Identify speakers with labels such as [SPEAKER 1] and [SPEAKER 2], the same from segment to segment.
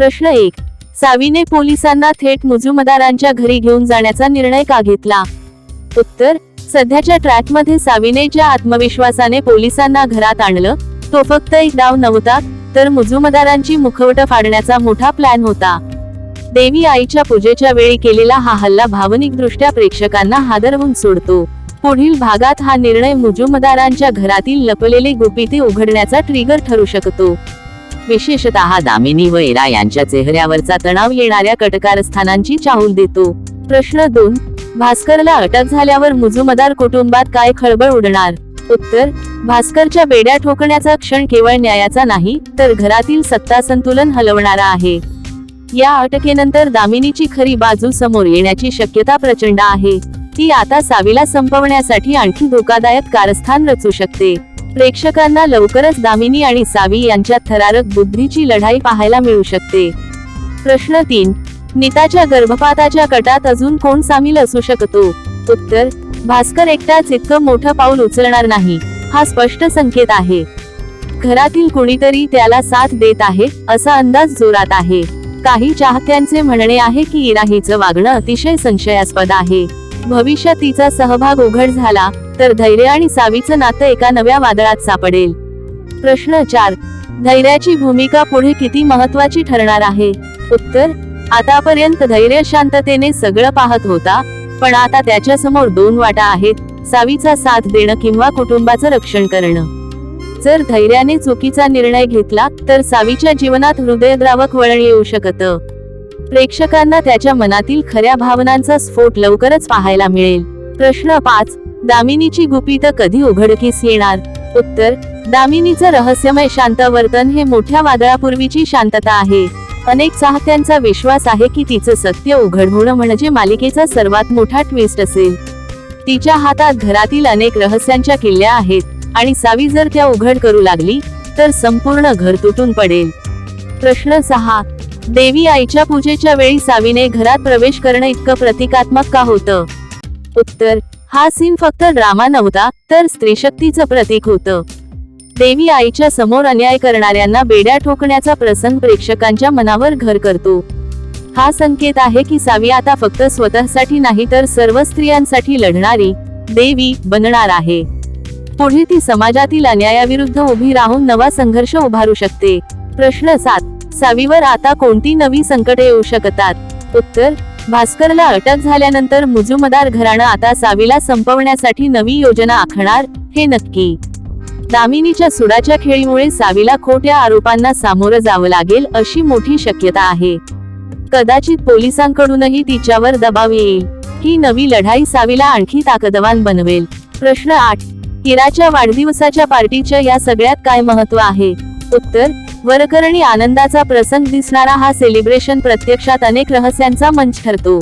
[SPEAKER 1] प्रश्न एक. सावीने पोलिसांना थेट मुजुमदारांच्या घरी घेऊन जाण्याचा निर्णय का घेतला? उत्तर. सध्याच्या ट्रॅकमध्ये सावीने ज्या आत्मविश्वासाने पोलिसांना घरात आणलं तो फक्त एक डाव नव्हता तर मुजुमदारांची मुखवट फाडण्याचा मोठा प्लॅन होता. देवी आईच्या पूजेच्या वेळी केलेला हा हल्ला भावनिक दृष्ट्या प्रेक्षकांना हादरवून सोडतो. पुढील भागात हा निर्णय मुजुमदारांच्या घरातील लपलेले गुपिते उघडण्याचा ट्रिगर ठरू शकतो. विशेषतः दामिनी व एरा यांच्या चेहऱ्यावरचा तणाव येणाऱ्या कटकारस्थानांची चाहूल देतो. प्रश्न दोन भास्करला अटक झाल्यावर मुजुमदार कुटुंबात काय खळबळ उडणार? उत्तर भास्करच्या बेड्या ठोकण्याचा क्षण केवळ न्यायाचा नाही तर घरातील सत्ता संतुलन हलवणारा आहे. या अटकेनंतर दामिनीची खरी बाजू समोर येण्याची शक्यता प्रचंड आहे. ती आता सावीला संपवण्यासाठी आणखी धोकादायक कारस्थान रचू शकते. प्रेक्षकांना लवकरच दामिनी आणि सावी यांच्या थरारक बुद्धीची लढाई पाहायला मिळू शकते. प्रश्न तीन नीताच्या गर्भपाताच्या कटात अजून कोण सामील असू शकतो? उत्तर भास्कर एकटाच इतकं मोठं पाऊल उचलणार नाही हा स्पष्ट संकेत आहे. घरातील कुणीतरी त्याला साथ देत आहे असा अंदाज जोरात आहे. काही चाहत्यांचे म्हणणे आहे की इरा हिचं वागणं अतिशय संशयास्पद आहे. भविष्यात तिचा सहभाग उघड झाला तर धैर्य आणि सावीचं नातं एका नव्या वादळात सापडेल. प्रश्न चार. धैर्याची भूमिका पुढे किती महत्वाची ठरणार आहे? उत्तर. आतापर्यंत धैर्य शांततेने सगळं पाहत होता पण आता त्याच्यासमोर दोन वाटा आहेत सावीचा साथ देणं किंवा कुटुंबाचं रक्षण करणं. जर धैर्याने चुकीचा निर्णय घेतला तर सावीच्या जीवनात हृदयद्रावक वळण येऊ शकत. प्रेक्षकांना त्याच्या मनातील खऱ्या भावनांचा स्फोट लवकरच पाहायला मिळेल. प्रश्न पाच. दामिनीची गुपित कधी उघडकीस येणार? उत्तर दामिनीचं रहस्यमय शांत वर्तन हे मोठ्या वादळापूर्वीची शांतता आहे. अनेक चाहत्यांचा विश्वास आहे की तिचं सत्य उघड होणं म्हणजे मालिकेचा सर्वात मोठा ट्विस्ट असेल. तिच्या हातात घरातील अनेक रहस्यांच्या किल्ल्या आहेत आणि सावी जर त्या उघड करू लागली तर संपूर्ण घर तुटून पडेल. प्रश्न सहा देवी आईच्या पूजेच्या वेळी सावीने घरात प्रवेश करणं इतकं प्रतिकात्मक का होतं? उत्तर हा सीन फक्त ड्रामा नव्हता तर स्त्रीशक्तीचं प्रतीक होतं. देवी आईच्या समोर अन्याय करणाऱ्यांना बेड्या ठोकण्याचा प्रसंग प्रेक्षकांच्या मनावर घर करतो. हा संकेत आहे की सावी आता फक्त स्वतःसाठी नाही तर सर्व स्त्रियांसाठी लढणारी देवी बनणार आहे. पुढे ती समाजातील अन्यायाविरुद्ध उभी राहून नवा संघर्ष उभारू शकते. प्रश्न सात सावीवर आता कोणती नवी संकटे येऊ शकतात? उत्तर भास्करला अटक झाल्यानंतर मुजुमदार घराणं आता सावीला संपवण्यासाठी नवी योजना आखणार हे नक्की. दामिनीच्या सुडाच्या खेळीमुळे सावीला खोट्या आरोपांना सामोरं जावं लागेल अशी मोठी शक्यता आहे. कदाचित पोलिसांकडूनही तिच्यावर दबाव येईल. ही नवी लढाई सावीला आणखी ताकदवान बनवेल. प्रश्न आठ. हिराच्या वाढदिवसाच्या पार्टीच्या या सगळ्यात काय महत्त्व आहे? उत्तर वरकरणी आनंदाचा प्रसंग दिसणारा हा सेलिब्रेशन प्रत्यक्षात अनेक रहस्यांचा मंच ठरतो.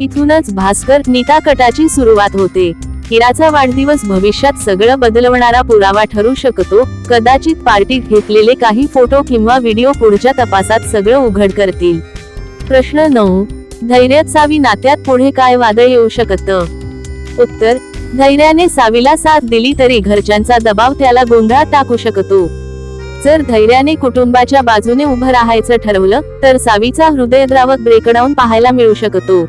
[SPEAKER 1] इथूनच भास्कर नीता कटाची सुरुवात होते. हिराचा वाढदिवस भविष्यात सगळं बदलवणारा पुरावा ठरू शकतो. कदाचित पार्टीत घेतलेले काही फोटो किंवा व्हिडिओ पुढच्या तपासात सगळं उघड करतील. प्रश्न नऊ धैर्यात सावी नात्यात पुढे काय वादळ येऊ शकतं? उत्तर धैर्याने सावीला साथ दिली तरी घरच्यांचा दबाव त्याला गोंधळात टाकू शकतो. जर धैर्याने कुटुंबाच्या बाजूने उभं राहायचं ठरवलं तर सावीचा हृदयद्रावक ब्रेकडाऊन पाहायला मिळू शकतो.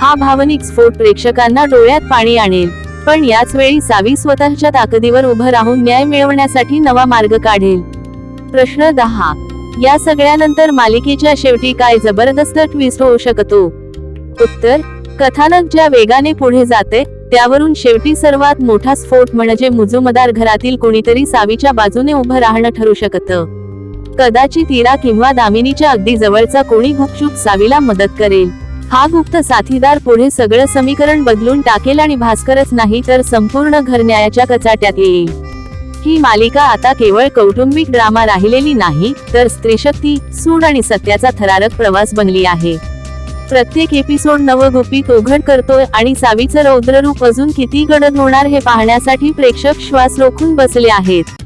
[SPEAKER 1] हा भावनिक स्फोट प्रेक्षकांना डोळ्यात पाणी आणेल. पण याच वेळी सावी स्वतःच्या ताकदीवर उभं राहून न्याय मिळवण्यासाठी नवा मार्ग काढेल. प्रश्न दहा. या सगळ्यानंतर मालिकेच्या शेवटी काय जबरदस्त ट्विस्ट होऊ शकतो? उत्तर कथानक ज्या वेगाने पुढे जाते त्यावरून शेवटी सर्वात मोठा स्फोट म्हणजे मुजुमदार घरातील कोणीतरी सावीच्या बाजूने उभं राहणं ठरू शकतं. कदाचित इरा किंवा दामिनीच्या अगदी जवळचा कोणी गुपचूप सावीला मदत करेल. हा गुप्त साथीदार पुढे सगळं समीकरण बदलून टाकेल आणि भास्करच नाही तर संपूर्ण घर न्यायाच्या कचाट्यात येईल. ही मालिका आता केवळ कौटुंबिक ड्रामा राहिलेली नाही तर स्त्रीशक्ती सूड आणि सत्याचा थरारक प्रवास बनली आहे. प्रत्येक एपिसोड नवगुपित उघड करतोय आणि सावीचं रौद्ररूप अजून किती गडद होणार हे पाहण्यासाठी प्रेक्षक श्वास रोखून बसले आहेत.